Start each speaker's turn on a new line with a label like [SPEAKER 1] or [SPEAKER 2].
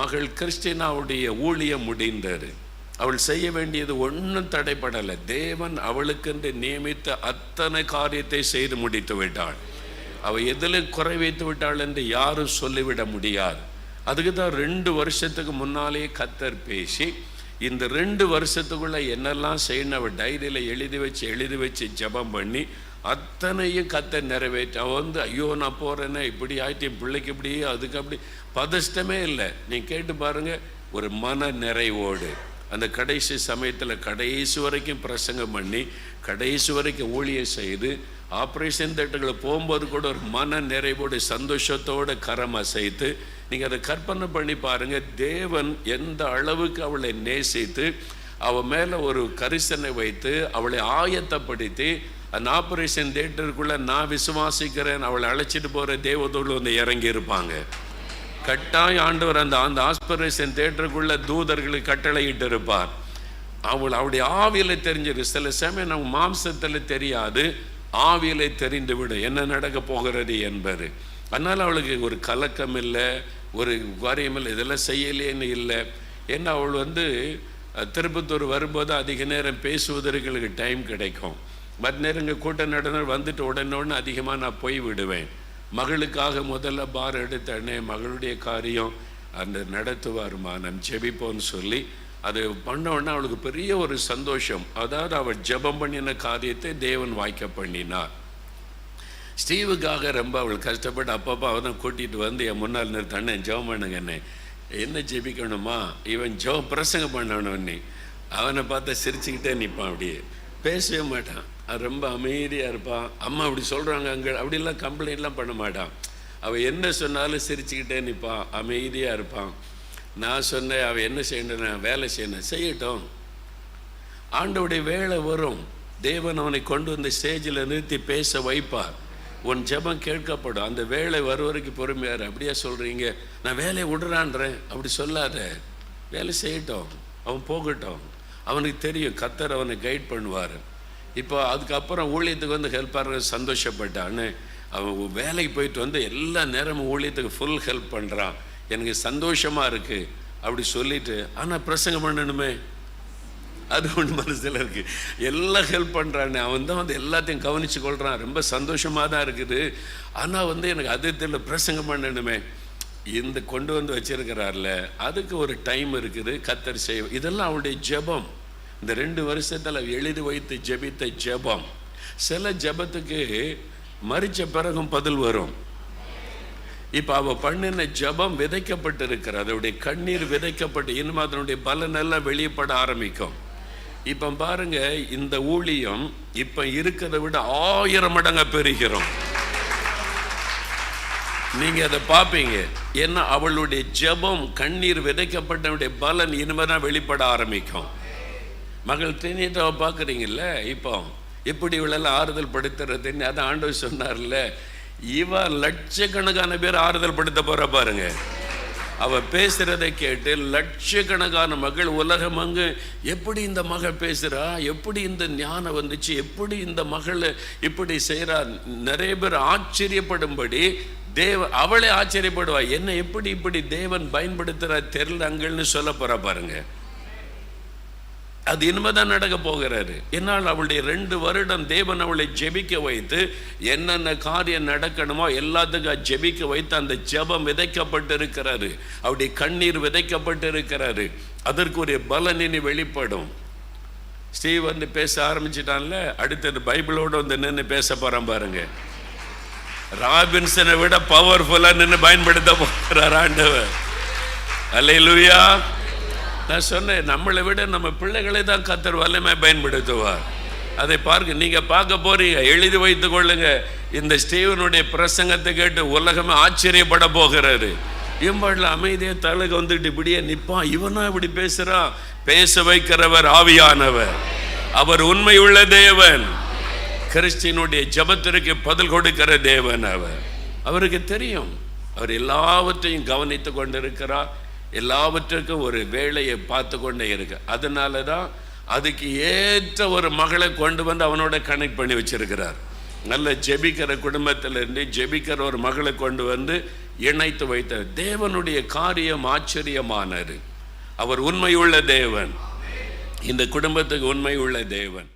[SPEAKER 1] மகள் கிறிஸ்டினாவுடைய ஊழியம் முடிந்தது. அவள் செய்ய வேண்டியது ஒன்றும் தடைப்படலை. தேவன் அவளுக்கென்று நியமித்த அத்தனை காரியத்தை செய்து முடித்து விட்டாள். அவள் எதில் குறை வைத்து விட்டாள் என்று யாரும் சொல்லிவிட முடியாது. அதுக்கு தான் ரெண்டு வருஷத்துக்கு முன்னாலேயே கத்தர் பேசி இந்த ரெண்டு வருஷத்துக்குள்ள என்னெல்லாம் செய்யணும் அவள் டைரியில் எழுதி வச்சு எழுதி வச்சு ஜெபம் பண்ணி அத்தனையும் கத்தை நிறைவேற்றி அவன் வந்து ஐயோ நான் போகிறேன்னா இப்படி ஆயிட்டு என் பிள்ளைக்கு இப்படி அதுக்கு அப்படி. பதஷ்டமே இல்லை. நீ கேட்டு பாருங்க ஒரு மன நிறைவோடு அந்த கடைசி சமயத்தில் கடைசி வரைக்கும் பிரசங்கம் பண்ணி கடைசி வரைக்கும் ஊழியம் செய்து ஆப்ரேஷன் தேட்டர்களை போகும்போது கூட ஒரு மன நிறைவோடு சந்தோஷத்தோடு கரம் அசைத்து நீங்கள் அதை கற்பனை பண்ணி பாருங்கள் தேவன் எந்த அளவுக்கு அவளை நேசித்து அவள் மேலே ஒரு கரிசனை வைத்து அவளை ஆயத்தப்படுத்தி அந்த ஆப்ரேஷன் தேட்டருக்குள்ளே நான் விசுவாசிக்கிறேன் அவளை அழைச்சிட்டு போகிற தேவதோடு வந்து இறங்கி இருப்பாங்க. கட்டாய ஆண்டவர் அந்த அந்த ஆஸ்பரேஷன் தேட்டருக்குள்ள தூதர்களுக்கு கட்டளையிட்டு இருப்பார். அவள் அவளுடைய ஆவியில் தெரிஞ்சிரு. சில சமயம் நம்ம மாம்சத்தில் தெரியாது ஆவியில தெரிந்து விடும். என்ன நடக்க போகிறது என்பது. அதனால் அவளுக்கு ஒரு கலக்கம் இல்லை ஒரு காரியம் இல்லை இதெல்லாம் செய்யலேன்னு இல்லை. ஏன்னா அவள் வந்து திருப்பத்தூர் வரும்போது அதிக நேரம் பேசுவதற்கு டைம் கிடைக்கும். மற்ற நேரங்கள் கூட்ட நடந்து வந்துட்டு உடனே அதிகமாக நான் போய் விடுவேன். மகளுக்காக முதல்ல பார் எடுத்த அண்ணே மகளுடைய காரியம் அந்த நடத்துவாருமா நம் ஜெபிப்போம்னு சொல்லி அது பண்ண அவளுக்கு பெரிய ஒரு சந்தோஷம். அதாவது அவள் ஜெபம் பண்ணின காரியத்தை தேவன் வாய்க்க பண்ணினார். ஸ்டீவுக்காக ரொம்ப அவள் கஷ்டப்பட்டு அப்பப்போ அவன் கூட்டிகிட்டு வந்து என் முன்னால் நிறுத்த அண்ணன் ஜெபம் பண்ணுங்க என்ன என்ன ஜெபிக்கணுமா? இவன் ஜெபம் பிரசங்கம் பண்ணணும் நீ அவனை பார்த்தா சிரிச்சுக்கிட்டே நிற்பான் அப்படியே. பேசவே மாட்டான். அது ரொம்ப அமைதியாக இருப்பான். அம்மா அப்படி சொல்கிறாங்க அங்கே அப்படிலாம் கம்ப்ளைண்ட்லாம் பண்ண மாட்டான். அவன் என்ன சொன்னாலும் சிரிச்சுக்கிட்டே நிற்பான் அமைதியாக இருப்பான். நான் சொன்னேன் அவன் என்ன செய்யணும் நான் வேலை செய்யணும். செய்யட்டும். ஆண்டவுடைய வேலை வரும். தேவன் அவனை கொண்டு வந்து ஸ்டேஜில் நிறுத்தி பேச வைப்பார். உன் ஜெபம் கேட்கப்படும். அந்த வேலை வரும் பொறுமையார் அப்படியே சொல்கிறீங்க நான் வேலையை விடுறான்றேன். அப்படி சொல்லாத. வேலை செய்யட்டும். அவன் போகட்டும். அவனுக்கு தெரியும் கத்தர் அவனை கைட் பண்ணுவார். இப்போ அதுக்கப்புறம் ஊழியத்துக்கு வந்து ஹெல்ப்பாக சந்தோஷப்பட்டான்னு அவன் வேலைக்கு போயிட்டு வந்து எல்லா நேரமும் ஊழியத்துக்கு ஃபுல் ஹெல்ப் பண்ணுறான் எனக்கு சந்தோஷமாக இருக்குது அப்படி சொல்லிட்டு ஆனால் பிரசங்கம் பண்ணணுமே? அது ஒன்று மனசில் இருக்குது எல்லாம் ஹெல்ப் பண்ணுறானே அவன் தான் வந்து எல்லாத்தையும் கவனிச்சு கொள்கிறான் ரொம்ப சந்தோஷமாக தான் இருக்குது. ஆனால் வந்து எனக்கு அது தெரியல பிரசங்கம் பண்ணணுமே? இந்த கொண்டு வந்து வச்சிருக்கிறார்ல அதுக்கு ஒரு டைம் இருக்குது கத்தர் செய் இதெல்லாம் அவளுடைய ஜெபம். இந்த ரெண்டு வருஷத்தில் எழுதி வைத்து ஜெபித்த ஜெபம். சில ஜெபத்துக்கு மறிச்ச பிறகும் பதில் வரும். இப்போ அவள் பண்ணின ஜெபம் விதைக்கப்பட்டு இருக்கிற அதனுடைய கண்ணீர் விதைக்கப்பட்டு இனிமே அதனுடைய பலன் எல்லாம் வெளிப்பட ஆரம்பிக்கும். இப்போ பாருங்க இந்த ஊழியம் இப்போ இருக்கிறத விட ஆயிரம் மடங்கு பெருகிறோம். நீங்கள் அதை பார்ப்பீங்க. ஏன்னா அவளுடைய ஜெபம் கண்ணீர் விதைக்கப்பட்டவனுடைய பலன் இனிமே தான் வெளிப்பட ஆரம்பிக்கும். மகள் திணிட்டாவை பார்க்குறீங்கல்ல இப்போ? எப்படி இவளெல்லாம் ஆறுதல் படுத்துறதுன்னு அதை ஆண்டவர் சொன்னார்ல இவ லட்சக்கணக்கான பேர் ஆறுதல் படுத்த போகிற பாருங்கள் அவள் பேசுகிறதை கேட்டு லட்சக்கணக்கான மகள் உலகம் அங்கு எப்படி இந்த மகள் பேசுகிறா எப்படி இந்த ஞானம் வந்துச்சு? எப்படி இந்த மகள் இப்படி செய்கிறா நிறைய பேர் ஆச்சரியப்படும்படி தேவ அவளே ஆச்சரியப்படுவா. என்ன எப்படி இப்படி தேவன் பயன்படுத்துகிறா தெரியல அங்கள்னு சொல்ல போகிறா பாருங்கள் அது இனிமேதான் நடக்க போகிறாரு. என்னால் அவளுடைய ரெண்டு வருடம் தேவன் அவளை ஜெபிக்க வைத்து என்னென்ன காரியம் நடக்கணுமோ எல்லாத்துக்கும் ஜெபிக்க வைத்து அந்த ஜெபம் விதைக்கப்பட்டு இருக்கிறாரு அவருடைய கண்ணீர் விதைக்கப்பட்டு இருக்கிறாரு அதற்கு ஒரு பலன் இனி வெளிப்படும். ஸ்டீவ் வந்து பேச ஆரம்பிச்சிட்டான்ல? அடுத்தது பைபிளோடு வந்து நின்று பேச போகிறேன் பாருங்க. ராபின்சனை விட பவர்ஃபுல்லாக நின்று பயன்படுத்த போகிறார் ஆண்டவர். அல்லேலூயா நான் சொன்னேன் நம்மளை விட நம்ம பிள்ளைகளை தான் கத்தர் வல்லமை பயன்படுத்துவார். அதை பார்க்க நீங்கள் பார்க்க போறீங்க எழுதி வைத்துக் கொள்ளுங்க. இந்த ஸ்டீவனுடைய பிரசங்கத்தை கேட்டு உலகமே ஆச்சரியப்பட போகிறாரு இம்பாடில் அமைதியாக தலைக்கு வந்துட்டு இப்படியே நிற்பான் இவனா இப்படி பேசுகிறான் பேச வைக்கிறவர் ஆவியானவர். அவர் உண்மை உள்ள தேவன். கிறிஸ்டினுடைய ஜபத்திற்கு பதில் கொடுக்கிற தேவன் அவர். அவருக்கு தெரியும் அவர் எல்லாவற்றையும் கவனித்து கொண்டிருக்கிறார். எல்லாவற்றுக்கும் ஒரு வேலையை பார்த்து கொண்டே இருக்கு. அதனால தான் அதுக்கு ஏற்ற ஒரு மகளை கொண்டு வந்து அவனோட கனெக்ட் பண்ணி வச்சிருக்கிறார். நல்ல ஜெபிக்கிற குடும்பத்திலிருந்து ஜெபிக்கிற ஒரு மகளை கொண்டு வந்து இணைத்து வைத்தார் தேவனுடைய காரியம் ஆச்சரியமானது. அவர் உண்மையுள்ள தேவன். இந்த குடும்பத்துக்கு உண்மையுள்ள தேவன்.